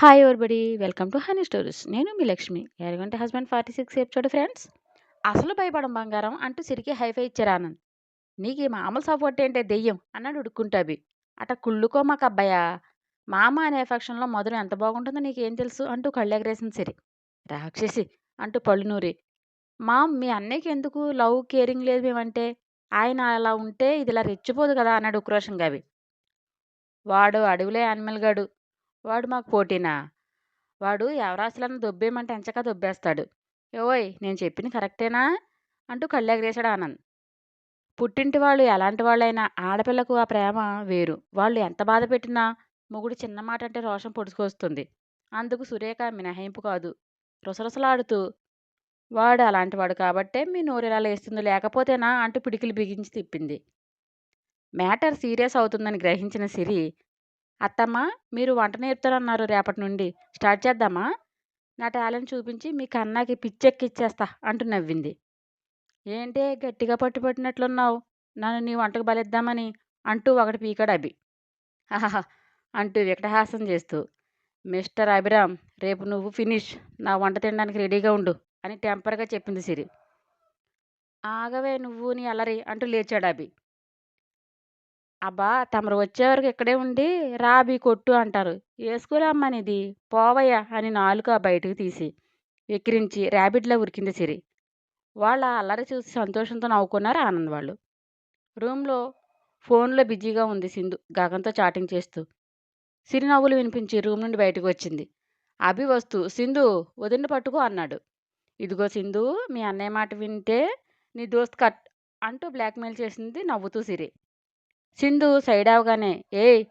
Hi everybody welcome to honey stories నేను మీ Lakshmi. ఎరగంట husband forty six episode friends అసలు భయపడం బంగారం అంటూ సిరికి హైఫై ఇచ్చారు ఆనంద్. నీకు ఈ మామూలు సపోర్ట్ ఏంటే దెయ్యం అన్నాడు ఉడుక్కుంటాబి అట కుళ్ళుకో మాకు అబ్బాయా? మామ అనే ఫంక్షన్లో మొదలు ఎంత బాగుంటుందో నీకేం తెలుసు అంటూ కళ్ళెగరేసింది సిరి. రాక్షసి అంటూ పళ్ళు నూరి. మామ్ మీ అన్నయ్యకి ఎందుకు లవ్ కేరింగ్ లేదు మేమంటే? ఆయన అలా ఉంటే ఇది ఇలా రెచ్చిపోదు కదా అన్నాడు ఉక్రోషంగా అవి వాడు అడవిలే యానిమల్ గాడు. వాడు మాకు పోటీనా? వాడు ఎవరాశలన్న దొబ్బేయమంటే ఎంచక దొబ్బేస్తాడు. ఓయ్ నేను చెప్పింది కరెక్టేనా? అంటూ కళ్ళెగరేశాడు ఆనంద్. పుట్టింటి వాళ్ళు ఎలాంటి వాళ్ళైనా ఆడపిల్లకు ఆ ప్రేమ వేరు. వాళ్ళు ఎంత బాధ పెట్టినా మొగుడు చిన్న మాట అంటే రోషం పొడుచుకొస్తుంది. అందుకు సురేఖ మినహాయింపు కాదు. రుసరుసలాడుతూ వాడు అలాంటివాడు కాబట్టే మీ నోరెలా లేస్తుంది లేకపోతేనా? అంటూ పిడికిలు బిగించి తిప్పింది. మ్యాటర్ సీరియస్ అవుతుందని గ్రహించిన సిరి అత్తమ్మ మీరు వంట నేర్పుతారన్నారు రేపటి నుండి. స్టార్ట్ చేద్దామా? నా టాలెంట్ చూపించి మీ కన్నాకి పిచ్చెక్కిచ్చేస్తా అంటూ నవ్వింది. ఏంటే గట్టిగా పట్టుబట్టినట్లున్నావు నన్ను నీ వంటకు బలిద్దామని అంటూ ఒకటి పీకాడు అభి. ఆహా అంటూ వికటహాసం చేస్తూ మిస్టర్ అభిరామ్ రేపు నువ్వు ఫినిష్ నా వంట తినడానికి రెడీగా ఉండు అని టెంపర్గా చెప్పింది సిరి. ఆగవే నువ్వు నీ అల్లరి అంటూ లేచాడు అభి. అబ్బా! తమరు వచ్చేవరకు ఇక్కడే ఉండి రాబి కొట్టు అంటారు. వేసుకోరమ్మనిది పోవయ్యా అని నాలుక బయటకు తీసి ఎక్కిరించి ర్యాబిడ్లా ఉరికింది సిరి. వాళ్ళ అల్లరి చూసి సంతోషంతో నవ్వుకున్నారు ఆనంద్ వాళ్ళు. రూమ్లో ఫోన్లో బిజీగా ఉంది సింధు గగంతో చాటింగ్ చేస్తూ. సిరి నవ్వులు వినిపించి రూమ్ నుండి బయటకు వచ్చింది. అభి వస్తూ సింధు వదిన పట్టుకో అన్నాడు. ఇదిగో సింధు మీ అన్నయ్య మాట వింటే నీ దోస్త్ కట్ అంటూ బ్లాక్మెయిల్ చేసింది నవ్వుతూ సిరి. సింధు సైడ్ అవగానే ఏయ్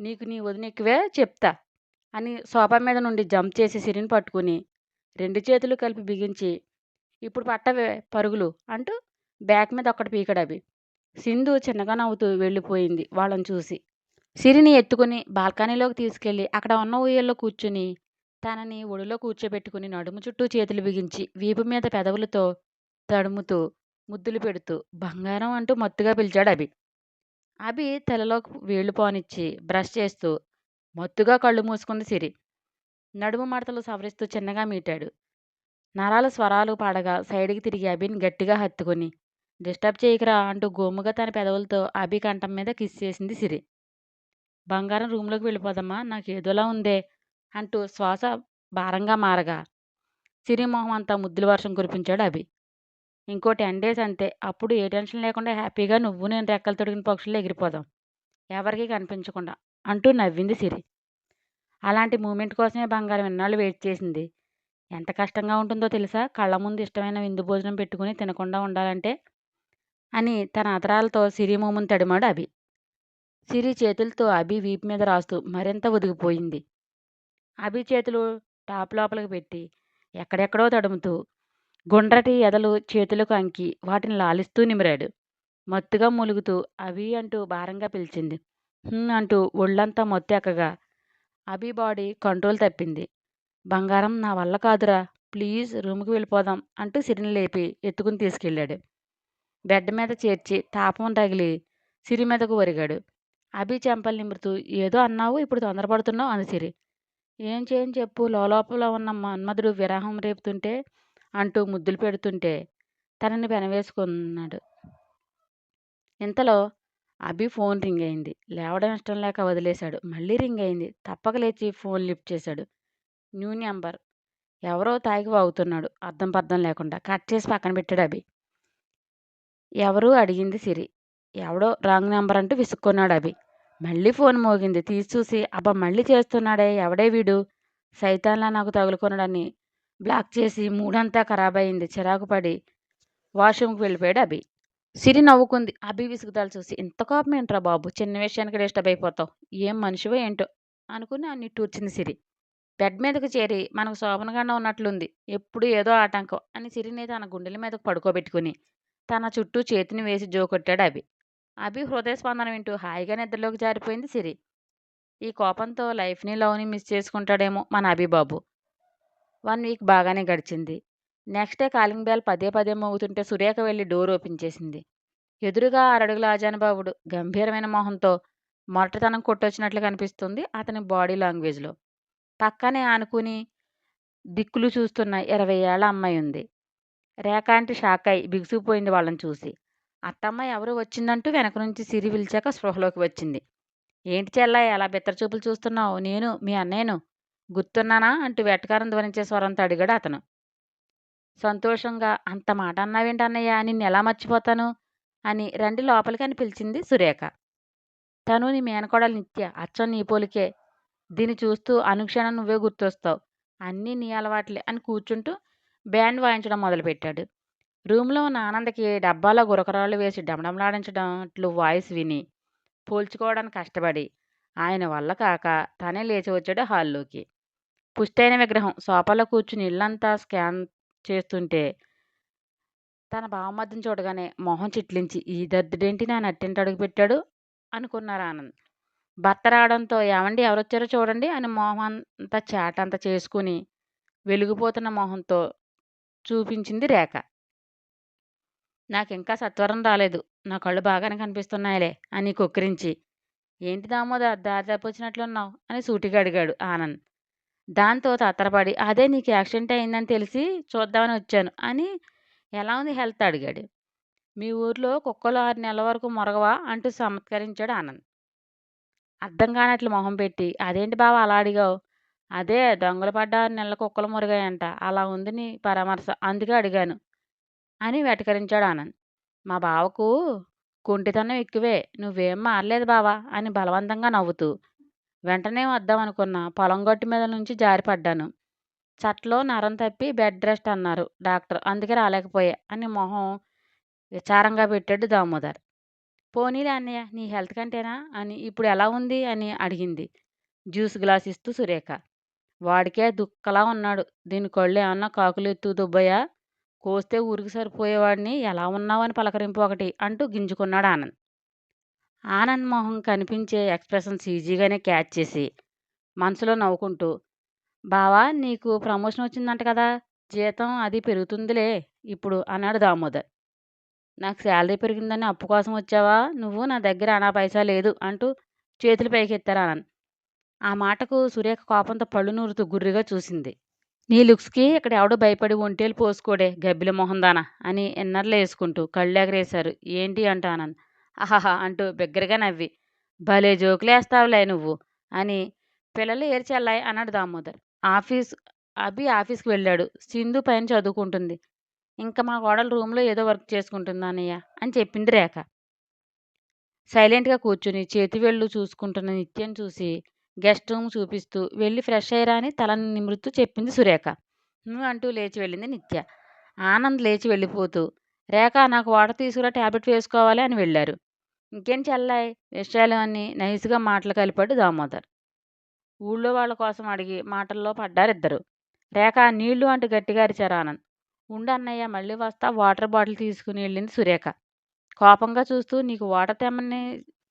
నీకు నీ వదినెక్కువే చెప్తా అని సోఫా మీద నుండి జంప్ చేసి సిరిని పట్టుకుని రెండు చేతులు కలిపి బిగించి ఇప్పుడు పట్టవే పరుగులు అంటూ బ్యాక్ మీద ఒక్కటి పీకడవి అవి సింధు చిన్నగా నవ్వుతూ వెళ్ళిపోయింది వాళ్ళని చూసి. సిరిని ఎత్తుకుని బాల్కనీలోకి తీసుకెళ్ళి అక్కడ ఉన్న ఉయ్యల్లో కూర్చుని తనని ఒడిలో కూర్చోబెట్టుకుని నడుము చుట్టూ చేతులు బిగించి వీపు మీద పెదవులతో తడుముతూ ముద్దులు పెడుతూ బంగారం అంటూ మత్తుగా పిలిచాడు అభి. అభి తలలోకి వేళ్ళు పోనిచ్చి బ్రష్ చేస్తూ మత్తుగా కళ్ళు మూసుకుంది సిరి. నడుము మడతలు సవరిస్తూ చిన్నగా మీటాడు. నరాల స్వరాలు పాడగా సైడ్కి తిరిగి అభిని గట్టిగా హత్తుకుని డిస్టర్బ్ చేయకరా అంటూ గోముగా తన పెదవులతో అభి కంఠం మీద కిస్ చేసింది సిరి. బంగారం రూమ్లోకి వెళ్ళిపోదమ్మా నాకు ఏదోలా ఉందే అంటూ శ్వాస భారంగా మారగా సిరి మొహం అంతా ముద్దుల వర్షం కురిపించాడు అభి ఇంకో టెన్ డేస్ అంతే. అప్పుడు ఏ టెన్షన్ లేకుండా హ్యాపీగా నువ్వు నేను రెక్కలు తొడిగిన పక్షుల్లో ఎగిరిపోదాం. ఎవరికీ కనిపించకుండా అంటూ నవ్వింది సిరి. అలాంటి మూమెంట్ కోసమే బంగారం ఎన్నాళ్ళు వెయిట్ చేసింది. ఎంత కష్టంగా ఉంటుందో తెలుసా? కళ్ళ ముందు ఇష్టమైన విందు భోజనం పెట్టుకుని తినకుండా ఉండాలంటే అని తన అతరాలతో సిరి మూమును తడిమాడు అభి. సిరి చేతులతో అభి వీపు మీద రాస్తూ మరింత ఒదిగిపోయింది. అభి చేతులు టాప్ లోపలికి పెట్టి ఎక్కడెక్కడో తడుముతూ గుండ్రటి ఎదలు చేతులకు అంకి వాటిని లాలిస్తూ నిమిరాడు. మత్తుగా మూలుగుతూ అభి అంటూ భారంగా పిలిచింది. "హ్మ్" అంటూ ఒళ్ళంతా మొత్తెక్కగా అభి బాడీ కంట్రోల్ తప్పింది. బంగారం నా వల్ల కాదురా ప్లీజ్ రూమ్కి వెళ్ళిపోదాం అంటూ సిరిని లేపి ఎత్తుకుని తీసుకెళ్ళాడు. బెడ్ మీద చేర్చి తాపం తగిలి సిరి మీదకు ఒరిగాడు. అభి చెంపలు నిమురుతూ ఏదో అన్నావు ఇప్పుడు తొందరపడుతున్నావు అంది సిరి. ఏం చేయని చెప్పు లోపల ఉన్న మన్మధుడు విరాహం రేపుతుంటే అంటూ ముద్దులు పెడుతుంటే తనని పెనవేసుకున్నాడు. ఇంతలో అభి ఫోన్ రింగ్ అయింది. లేవడం ఇష్టం లేక వదిలేశాడు. మళ్ళీ రింగ్ అయింది. తప్పక లేచి ఫోన్ లిఫ్ట్ చేశాడు. New number. ఎవరో తాగి వాగుతున్నాడు. అర్థం పర్థం లేకుండా కట్ చేసి పక్కన పెట్టాడు అభి. ఎవరు అడిగింది సిరి. ఎవడో రాంగ్ నెంబర్ అంటూ విసుక్కున్నాడు అభి. మళ్ళీ ఫోన్ మోగింది. తీసి చూసి అబ్బా మళ్ళీ చేస్తున్నాడే? ఎవడే వీడు? సైతాన్లా నాకు తగులుకున్నాడని బ్లాక్ చేసి మూడంతా ఖరాబ్ అయింది చిరాకు పడి వాష్రూమ్కి వెళ్ళిపోయాడు అభి. సిరి నవ్వుకుంది. అభి విసుగుదాలు చూసి ఇంత కోపం ఏంట్రా బాబు? చిన్న విషయానికి డిస్టర్బ్ అయిపోతావు. ఏం మనిషివో ఏంటో? అనుకుని అన్ని టూర్చింది సిరి. బెడ్ మీదకు చేరి మనకు శోభనగానే ఉన్నట్లుంది. ఎప్పుడు ఏదో ఆటంకం అని సిరిని తన గుండెల మీదకు పడుకోబెట్టుకుని తన చుట్టూ చేతిని వేసి జోకొట్టాడు అభి. అభి హృదయ స్పందన వింటూ హాయిగా నిద్రలోకి జారిపోయింది సిరి. ఈ కోపంతో లైఫ్ని లవ్ని మిస్ చేసుకుంటాడేమో మన అభిబాబు. వన్ వీక్ బాగానే గడిచింది. నెక్స్ట్ డే కాలింగ్ బెల్ పదే పదే మోగుతుంటే సురేఖ వెళ్ళి డోర్ ఓపెన్ చేసింది. ఎదురుగా ఆరడుగుల ఆజానుబాబుడు గంభీరమైన మొహంతో మొరటతనం కొట్టొచ్చినట్లు కనిపిస్తుంది అతని బాడీ లాంగ్వేజ్లో. పక్కనే ఆనుకుని దిక్కులు చూస్తున్న ఇరవై ఏళ్ళ అమ్మాయి ఉంది. రేఖ అంటే షాక్ అయి బిగుసుకుపోయింది వాళ్ళని చూసి. అత్తమ్మ ఎవరు వచ్చిందంటూ వెనక నుంచి సిరి పిలిచాక స్పృహలోకి వచ్చింది. ఏంటి చెల్లా ఎలా బిత్తర చూపులు చూస్తున్నావు? నేను మీ అన్నయ్యను గుర్తున్నానా? అంటూ వెటకారం ధ్వనించే స్వరంతో అడిగాడు అతను. సంతోషంగా అంత మాట అన్నావేంటి అన్నయ్య నిన్ను ఎలా మర్చిపోతాను? అని రండి లోపలికి అని పిలిచింది సురేఖ. తను నీ మేనకోడలు నిత్య అచ్చం నీ పోలికే. దీన్ని చూస్తూ అనుక్షణం నువ్వే గుర్తొస్తావు. అన్నీ నీ అలవాట్లే అని కూర్చుంటూ బ్యాండ్ వాయించడం మొదలుపెట్టాడు. రూమ్లో ఉన్న ఆనందకి డబ్బాలో గురకరాళ్ళు వేసి డమడమలాడించడం వాయిస్ విని పోల్చుకోవడానికి కష్టపడి ఆయన వల్ల కాక తనే లేచి వచ్చాడు హాల్లోకి. పుష్టైన విగ్రహం. సోఫాలో కూర్చుని ఇల్లంతా స్కాన్ చేస్తుంటే తన బావమద్దని చూడగానే మొహం చిట్లించి ఈ దద్దుడేంటి నా నట్టింటి అడుగు పెట్టాడు? అనుకున్నారు ఆనంద్. భర్త రావడంతో ఏమండి ఎవరొచ్చారో చూడండి అని మొహం అంతా చాటంతా చేసుకుని వెలిగిపోతున్న మొహంతో చూపించింది రేఖ. నాకు ఇంకా సత్వరం రాలేదు. నా కళ్ళు బాగానే కనిపిస్తున్నాయిలే అని కొక్కిరించి ఏంటి దామోదర్ దారి తప్పొచ్చినట్లున్నావు? అని సూటిగా అడిగాడు ఆనంద్. దాంతో తత్తరపడి అదే నీకు యాక్సిడెంట్ అయిందని తెలిసి చూద్దామని వచ్చాను అని ఎలా ఉంది హెల్త్ అడిగాడు. మీ ఊర్లో కుక్కలు ఆరు నెలల వరకు మొరగవా? అంటూ చమత్కరించాడు ఆనంద్. అర్థం కానట్లు మొహం పెట్టి అదేంటి బావ అలా అడిగావు? అదే దొంగలు పడ్డ ఆరు నెలల కుక్కలు మురిగాయంట అలా ఉంది నీ పరామర్శ అందుకే అడిగాను అని వెటకరించాడు ఆనంద్. మా బావకు కుంటితనం ఎక్కువే నువ్వేం మారలేదు బావా అని బలవంతంగా నవ్వుతూ వెంటనే వద్దామనుకున్న పొలం గట్టు మీద నుంచి జారిపడ్డాను చట్లో నరం తప్పి బెడ్ రెస్ట్ అన్నారు. డాక్టర్ అందుకే రాలేకపోయా అని మొహం విచారంగా పెట్టాడు దామోదర్. పోనీలే అన్నయ్య నీ హెల్త్ కంటేనా అని ఇప్పుడు ఎలా ఉంది అని అడిగింది. జ్యూస్ గ్లాస్ ఇస్తూ సురేఖ. వాడికే దుక్కలా ఉన్నాడు. దీని కళ్ళు ఏమన్నా కాకులు ఎత్తు దుబ్బయ్యా కోస్తే ఊరికి సరిపోయేవాడిని. ఎలా ఉన్నావని పలకరింపు ఒకటి అంటూ గింజుకున్నాడు ఆనంద్. ఆనంద్ మొహం కనిపించే ఎక్స్ప్రెషన్స్ ఈజీగానే క్యాచ్ చేసి మనసులో నవ్వుకుంటూ బావా నీకు ప్రమోషన్ వచ్చిందంట కదా జీతం అది పెరుగుతుందిలే ఇప్పుడు అన్నాడు దామోదర్. నాకు శాలరీ పెరిగిందని అప్పు కోసం వచ్చావా? నువ్వు నా దగ్గర అనా పైసా లేదు అంటూ చేతులు పైకెత్తారు ఆనంద్. ఆ మాటకు సురేఖ కోపంతో పళ్ళు నూరుతూ గుర్రిగా చూసింది. నీ లుక్స్కి ఇక్కడ ఎవడో భయపడి ఒంటేలు పోసుకోడే గబ్బిల మొహందానా అని ఎన్నర్లు వేసుకుంటూ కళ్ళు ఎగరేశారు ఏంటి అంట ఆనంద్. అహహ అంటూ బిగ్గరగా నవ్వి భలే జోకులేస్తావులే నువ్వు అని పిల్లలు ఏర్చెల్లాయి అన్నాడు దామోదర్. ఆఫీస్ అభి ఆఫీస్కి వెళ్ళాడు. సింధు పైన చదువుకుంటుంది. ఇంకా మా కోడలు రూమ్లో ఏదో వర్క్ చేసుకుంటుంది అన్నయ్య అని చెప్పింది రేఖ. సైలెంట్గా కూర్చుని చేతి వేళ్ళు చూసుకుంటున్న నిత్యం చూసి గెస్ట్ రూమ్ చూపిస్తూ వెళ్ళి ఫ్రెష్ అయ్యరా అని తలని నిమృత్తు చెప్పింది సురేఖ. "నువ్వు" అంటూ లేచి వెళ్ళింది నిత్య. ఆనంద్ లేచి వెళ్ళిపోతూ రేఖ నాకు వాటర్ తీసుకురా ట్యాబ్లెట్ వేసుకోవాలి అని వెళ్ళారు. ఇంకేం చెల్లాయి విషయాలు అన్నీ నైస్గా మాటలు కలిపాడు దామోదర్. ఊళ్ళో వాళ్ళ కోసం అడిగి మాటల్లో పడ్డారు ఇద్దరు. రేఖ నీళ్ళు అంటూ గట్టిగా అరిచారు ఆనంద్. ఉండు అన్నయ్య మళ్ళీ వస్తా వాటర్ బాటిల్ తీసుకుని వెళ్ళింది సురేఖ. కోపంగా చూస్తూ నీకు వాటర్ తెమ్మని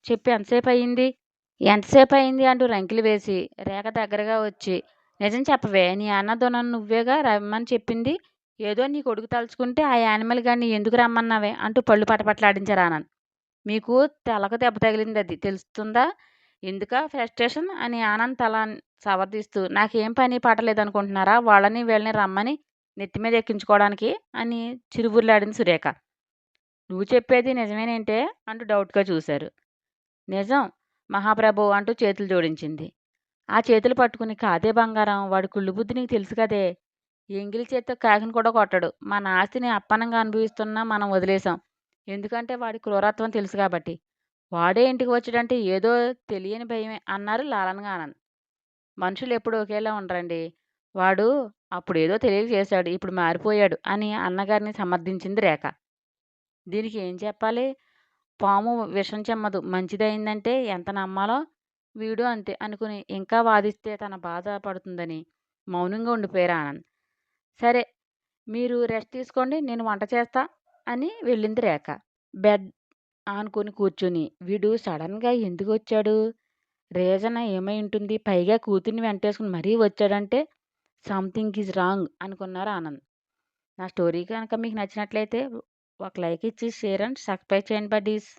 చెప్పి ఎంతసేపు అయ్యింది ఎంతసేపు అయింది అంటూ రంకిలు వేసి రేఖ దగ్గరగా వచ్చి నిజం చెప్పవే నీ అన్నతో నన్ను నువ్వేగా రమ్మని చెప్పింది? ఏదో నీ కొడుకు తలుచుకుంటే ఆ యానిమల్ గాడిని ఎందుకు రమ్మన్నావే? అంటూ పళ్ళు పటపట్లాడించారు ఆనంద్. మీకు తెలక దెబ్బ తగిలింది అది తెలుస్తుందా? ఎందుక? ఫ్రస్ట్రేషన్ అని ఆనంద్ తల సవర్థిస్తూ నాకేం పని పాటలేదు అనుకుంటున్నారా వాళ్ళని వీళ్ళని రమ్మని నెత్తి మీద ఎక్కించుకోవడానికి అని చిరుబుర్లాడింది సురేఖ. నువ్వు చెప్పేది నిజమేనేంటే అంటూ డౌట్గా చూశారు. నిజం మహాప్రభు అంటూ చేతులు జోడించింది. ఆ చేతులు పట్టుకుని కాదే బంగారం వాడి కుళ్ళు బుద్ధి నీకు తెలుసు కదే. ఎంగిలి చేత్తో కాకిని కూడా కొట్టడు. మన ఆస్తిని అప్పనంగా అనుభవిస్తున్నా మనం వదిలేసాం ఎందుకంటే వాడి క్రూరత్వం తెలుసు కాబట్టి. వాడే ఇంటికి వచ్చాడంటే ఏదో తెలియని భయమే అన్నారు లాలనగా ఆనంద్ మనుషులు ఎప్పుడు ఒకేలా ఉండరండి. వాడు అప్పుడు ఏదో తెలియక చేశాడు ఇప్పుడు మారిపోయాడు అని అన్నగారిని సమర్థించింది రేఖ. దీనికి ఏం చెప్పాలి? పాము విషం చెమ్మదు. మంచిదైందంటే ఎంత నమ్మాలో? వీడు అంతే అనుకుని ఇంకా వాదిస్తే తన బాధ పడుతుందని మౌనంగా ఉండిపోయారు ఆనంద్. సరే మీరు రెస్ట్ తీసుకోండి నేను వంట చేస్తా. అని వెళ్ళింది రేఖ. బెడ్ ఆనుకొని కూర్చుని వీడు సడన్గా ఎందుకు వచ్చాడు రీజన్ ఏమై ఉంటుంది? పైగా కూతుర్ని వెంటేసుకుని మరీ వచ్చాడంటే సంథింగ్ ఈజ్ రాంగ్ అనుకున్నారు ఆనంద్. నా స్టోరీ కనుక మీకు నచ్చినట్లయితే ఒక లైక్ ఇచ్చి షేర్ అండ్ సబ్స్క్రైబ్ చేయండి బడ్డీస్.